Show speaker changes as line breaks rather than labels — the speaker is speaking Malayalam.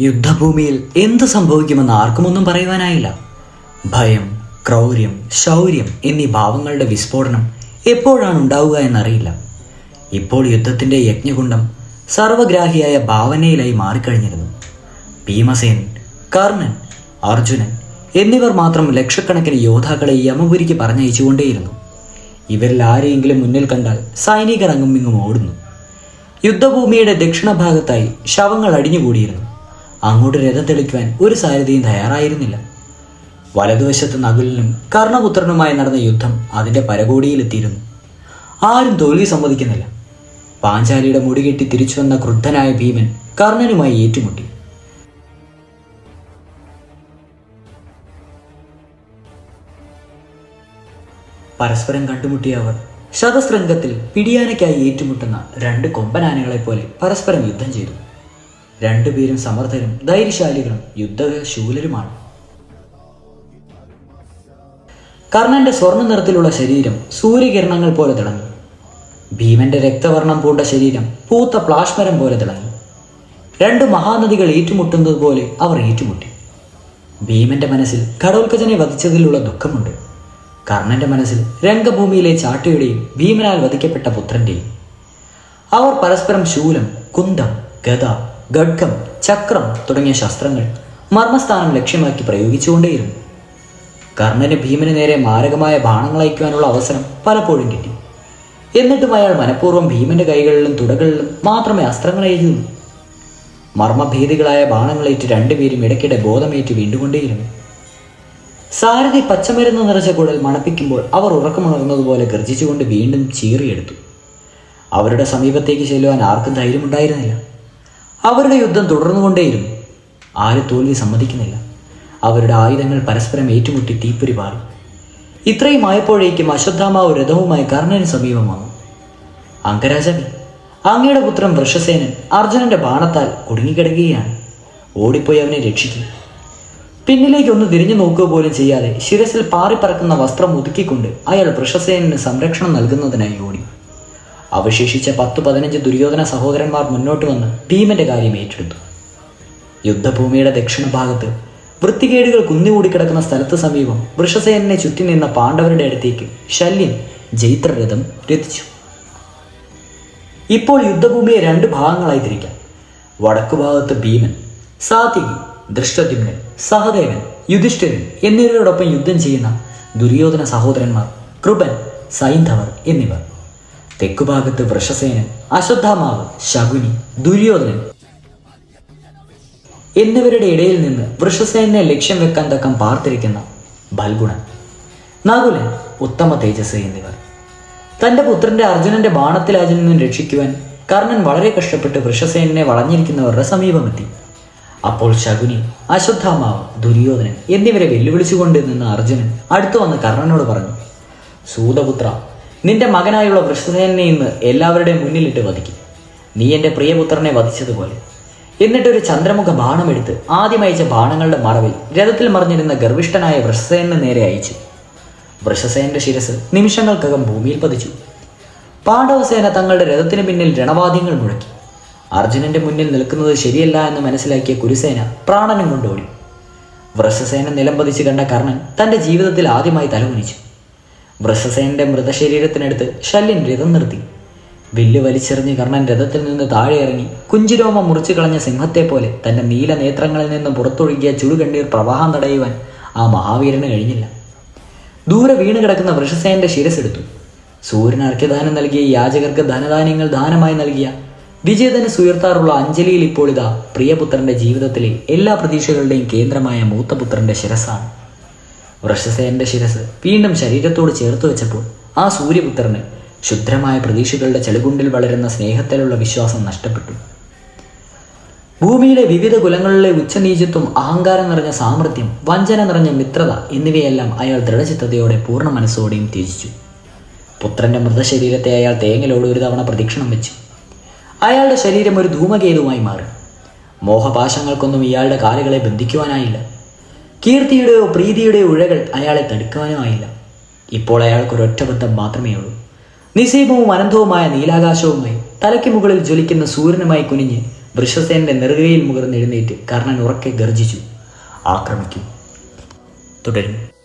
യുദ്ധഭൂമിയിൽ എന്ത് സംഭവിക്കുമെന്ന് ആർക്കുമൊന്നും പറയുവാനായില്ല. ഭയം ക്രൗര്യം ശൗര്യം എന്നീ ഭാവങ്ങളുടെ വിസ്ഫോടനം എപ്പോഴാണ് ഉണ്ടാവുക എന്നറിയില്ല. ഇപ്പോൾ യുദ്ധത്തിന്റെ യജ്ഞകുണ്ഡം സർവഗ്രാഹിയായ ഭാവനയിലായി മാറിക്കഴിഞ്ഞിരുന്നു. ഭീമസേൻ കർണൻ അർജുനൻ എന്നിവർ മാത്രം ലക്ഷക്കണക്കിന് യോദ്ധാക്കളെ യമപുരിക്ക് പറഞ്ഞയച്ചുകൊണ്ടേയിരുന്നു. ഇവരിൽ ആരെയെങ്കിലും മുന്നിൽ കണ്ടാൽ സൈനികർ അങ്ങും ഇങ്ങും ഓടുന്നു. യുദ്ധഭൂമിയുടെ ദക്ഷിണഭാഗത്തായി ശവങ്ങൾ അടിഞ്ഞുകൂടിയിരുന്നു. അങ്ങോട്ട് രഥം തെളിക്കുവാൻ ഒരു സാരഥിയും തയ്യാറായിരുന്നില്ല. വലതുവശത്ത് നകുലിനും കർണപുത്രനുമായി നടന്ന യുദ്ധം അതിന്റെ പരകോടിയിലെത്തിയിരുന്നു. ആരും തോൽവി സമ്മതിക്കുന്നില്ല. പാഞ്ചാലിയുടെ മുടികെട്ടി തിരിച്ചു വന്ന ക്രുദ്ധനായ ഭീമൻ കർണനുമായി ഏറ്റുമുട്ടി. പരസ്പരം കണ്ടുമുട്ടിയ അവർ ശതശൃംഗത്തിൽ പിടിയാനയ്ക്കായി ഏറ്റുമുട്ടുന്ന രണ്ട് കൊമ്പനാനകളെ പോലെ പരസ്പരം യുദ്ധം ചെയ്തു. രണ്ടുപേരും സമർത്ഥരും ധൈര്യശാലികളും യുദ്ധശൂലരുമാണ്. കർണന്റെ സ്വർണ നിറത്തിലുള്ള ശരീരം സൂര്യകിരണങ്ങൾ പോലെ തിളങ്ങി. ഭീമന്റെ രക്തവർണം പൂണ്ട ശരീരം പൂത്ത പ്ലാഷ്മരം പോലെ തിളങ്ങി. രണ്ട് മഹാനദികൾ ഏറ്റുമുട്ടുന്നത് പോലെ അവർ ഏറ്റുമുട്ടി. ഭീമന്റെ മനസ്സിൽ ഘടോത്കജനെ വധിച്ചതിലുള്ള ദുഃഖമുണ്ട്. കർണന്റെ മനസ്സിൽ രംഗഭൂമിയിലെ ചാട്ടയുടെയും ഭീമനാൽ വധിക്കപ്പെട്ട പുത്രന്റെയും. അവർ പരസ്പരം ശൂലം കുന്തം ഗദ ഖഡ്ഗം ചക്രം തുടങ്ങിയ ശസ്ത്രങ്ങൾ മർമ്മസ്ഥാനം ലക്ഷ്യമാക്കി പ്രയോഗിച്ചുകൊണ്ടേയിരുന്നു. കർണന് ഭീമന് നേരെ മാരകമായ ബാണങ്ങൾ അയക്കുവാനുള്ള അവസരം പലപ്പോഴും കിട്ടി. എന്നിട്ടും അയാൾ മനഃപൂർവം ഭീമന്റെ കൈകളിലും തുടകളിലും മാത്രമേ അസ്ത്രങ്ങൾ എഴുതുന്നു മർമ്മഭീതികളായ ബാണങ്ങളേറ്റ് രണ്ടുപേരും ഇടയ്ക്കിടെ ബോധമേറ്റ് വീണ്ടുകൊണ്ടേയിരുന്നു. സാരഥി പച്ചമരുന്ന് നിറച്ച കുഴൽ മണപ്പിക്കുമ്പോൾ അവർ ഉറക്കമുണർന്നതുപോലെ ഗർജിച്ചുകൊണ്ട് വീണ്ടും ചീറിയെടുത്തു. അവരുടെ സമീപത്തേക്ക് ചെല്ലുവാൻ ആർക്കും ധൈര്യമുണ്ടായിരുന്നില്ല. അവരുടെ യുദ്ധം തുടർന്നുകൊണ്ടേയിരുന്നു. ആരും തോൽവി സമ്മതിക്കുന്നില്ല. അവരുടെ ആയുധങ്ങൾ പരസ്പരം ഏറ്റുമുട്ടി തീപ്പൊരി പാറി. ഇത്രയും ആയപ്പോഴേക്കും അശ്വത്ഥാമാവ് രഥവുമായി കർണന് സമീപം വന്നു അങ്കരാജാവി അങ്ങയുടെ പുത്രൻ വൃഷസേനൻ അർജുനന്റെ ബാണത്താൽ കുടുങ്ങിക്കിടക്കുകയാണ്. ഓടിപ്പോയി അവനെ രക്ഷിക്കും. പിന്നിലേക്ക് ഒന്ന് തിരിഞ്ഞു നോക്കുക പോലും ചെയ്യാതെ ശിരസിൽ പാറിപ്പറക്കുന്ന വസ്ത്രം ഒതുക്കിക്കൊണ്ട് അയാൾ വൃഷസേനന് സംരക്ഷണം നൽകുന്നതിനായി ഓടി. അവശേഷിച്ച പത്ത് പതിനഞ്ച് ദുര്യോധന സഹോദരന്മാർ മുന്നോട്ട് വന്ന് ഭീമന്റെ കാര്യം ഏറ്റെടുത്തു. യുദ്ധഭൂമിയുടെ ദക്ഷിണഭാഗത്ത് വൃത്തികേടുകൾ കുന്നികൂടി കിടക്കുന്ന സ്ഥലത്ത് സമീപം വൃഷസേനനെ ചുറ്റി നിന്ന പാണ്ഡവരുടെ അടുത്തേക്ക് ശല്യൻ ജൈത്രരഥം രഥിച്ചു. ഇപ്പോൾ യുദ്ധഭൂമിയെ രണ്ട് ഭാഗങ്ങളായി തിരിക്കാം. വടക്കുഭാഗത്ത് ഭീമൻ സാത്വികി ദൃഷ്ടദ്യുമ്നൻ സഹദേവൻ യുധിഷ്ഠിരൻ എന്നിവരോടൊപ്പം യുദ്ധം ചെയ്യുന്ന ദുര്യോധന സഹോദരന്മാർ കൃപൻ സൈന്ധവർ എന്നിവർ. തെക്കുഭാഗത്ത് വൃഷസേനൻ അശ്വത്ഥാമാവ് ശകുനി ദുര്യോധനൻ എന്നിവരുടെ ഇടയിൽ നിന്ന് വൃഷസേനെ ലക്ഷ്യം വെക്കാൻ തക്കം പാർത്തിരിക്കുന്ന ബൽഗുണൻ നകുലൻ ഉത്തമ തേജസ് എന്നിവർ. തന്റെ പുത്രന്റെ അർജുനന്റെ ബാണത്തിലാജിൽ നിന്നും രക്ഷിക്കുവാൻ കർണൻ വളരെ കഷ്ടപ്പെട്ട് വൃഷസേനെ വളഞ്ഞിരിക്കുന്നവരുടെ സമീപമെത്തി. അപ്പോൾ ശകുനി അശ്വത്ഥാമാവ് ദുര്യോധനൻ എന്നിവരെ വെല്ലുവിളിച്ചുകൊണ്ട് നിന്ന അർജുനൻ അടുത്തു വന്ന് കർണനോട് പറഞ്ഞു സൂതപുത്ര നിന്റെ മകനായുള്ള വൃഷസേനെ ഇന്ന് എല്ലാവരുടെയും മുന്നിലിട്ട് വധിക്കും. നീ എന്റെ പ്രിയപുത്രനെ വധിച്ചതുപോലെ. എന്നിട്ടൊരു ചന്ദ്രമുഖ ബാണമെടുത്ത് ആദ്യം അയച്ച ബാണങ്ങളുടെ മറവിൽ രഥത്തിൽ മറിഞ്ഞിരുന്ന ഗർഭിഷ്ഠനായ വൃഷസേനന് നേരെ അയച്ചു. വൃഷസേനന്റെ ശിരസ് നിമിഷങ്ങൾക്കകം ഭൂമിയിൽ പതിച്ചു. പാണ്ഡവസേന തങ്ങളുടെ രഥത്തിന് പിന്നിൽ രണവാദ്യങ്ങൾ മുഴക്കി. അർജുനന്റെ മുന്നിൽ നിൽക്കുന്നത് ശരിയല്ല എന്ന് മനസ്സിലാക്കിയ കുരുസേന പ്രാണനും കൊണ്ടോടി വൃഷസേന നിലം നിലംപതിച്ച് കണ്ട കർണൻ തന്റെ ജീവിതത്തിൽ ആദ്യമായി തലകുനിച്ചു. വൃഷസേനന്റെ മൃതശരീരത്തിനടുത്ത് ശല്യൻ രഥം നിർത്തി. വില്ല് വലിച്ചെറിഞ്ഞ് കർണൻ രഥത്തിൽ നിന്ന് താഴെ ഇറങ്ങി കുഞ്ചിരോമ മുറിച്ചു കളഞ്ഞ സിംഹത്തെ പോലെ തന്റെ നീല നേത്രങ്ങളിൽ നിന്ന് പുറത്തൊഴുകിയ ചുടുകണ്ണീർ പ്രവാഹം തടയുവാൻ ആ മഹാവീരന് കഴിഞ്ഞില്ല. ദൂരെ വീണ് കിടക്കുന്ന വൃഷസേനന്റെ ശിരസെടുത്തു. സൂര്യന് അർഘ്യദാനം നൽകിയ യാചകർക്ക് ധനധാന്യങ്ങൾ ദാനമായി നൽകിയ വിജയതന് സുയർത്താറുള്ള അഞ്ജലിയിൽ ഇപ്പോൾ ഇതാ പ്രിയപുത്രന്റെ ജീവിതത്തിലെ എല്ലാ പ്രതീക്ഷകളുടെയും കേന്ദ്രമായ മൂത്തപുത്രന്റെ ശിരസാണ് വൃഷസേനന്റെ ശിരസ് വീണ്ടും ശരീരത്തോട് ചേർത്ത് വെച്ചപ്പോൾ ആ സൂര്യപുത്രന് ക്ഷുദ്രമായ പ്രതീക്ഷകളുടെ ചെളുകുണ്ടിൽ വളരുന്ന സ്നേഹത്തിലുള്ള വിശ്വാസം നഷ്ടപ്പെട്ടു. ഭൂമിയിലെ വിവിധ കുലങ്ങളിലെ ഉച്ചനീചത്വം അഹങ്കാരം നിറഞ്ഞ സാമർഥ്യം വഞ്ചന നിറഞ്ഞ മിത്രത എന്നിവയെല്ലാം അയാൾ ദൃഢചിത്തതയോടെ പൂർണ മനസ്സോടെയും ത്യജിച്ചു. പുത്രന്റെ മൃതശരീരത്തെ അയാൾ തേങ്ങലോട് ഒരു തവണ പ്രദക്ഷിണം വെച്ചു. അയാളുടെ ശരീരം ഒരു ധൂമകേതുവായി മാറി. മോഹപാശങ്ങൾക്കൊന്നും ഇയാളുടെ കാലുകളെ ബന്ധിക്കുവാനായില്ല. കീർത്തിയുടെയോ പ്രീതിയുടെയോ ഉഴകൾ അയാളെ തടുക്കാനോ ആയില്ല ഇപ്പോൾ അയാൾക്കൊരൊറ്റ ബന്ധം മാത്രമേ ഉള്ളൂ. നിസീപവും അനന്തവുമായ നീലാകാശവുമായി തലയ്ക്ക് മുകളിൽ ജ്വലിക്കുന്ന സൂര്യനുമായി കുനിഞ്ഞ് വൃഷസേനന്റെ നെറുകയിൽ മുകർന്നെഴുന്നേറ്റ് കർണൻ ഉറക്കെ ഗർജിച്ചു. ആക്രമിക്കും. തുടരും.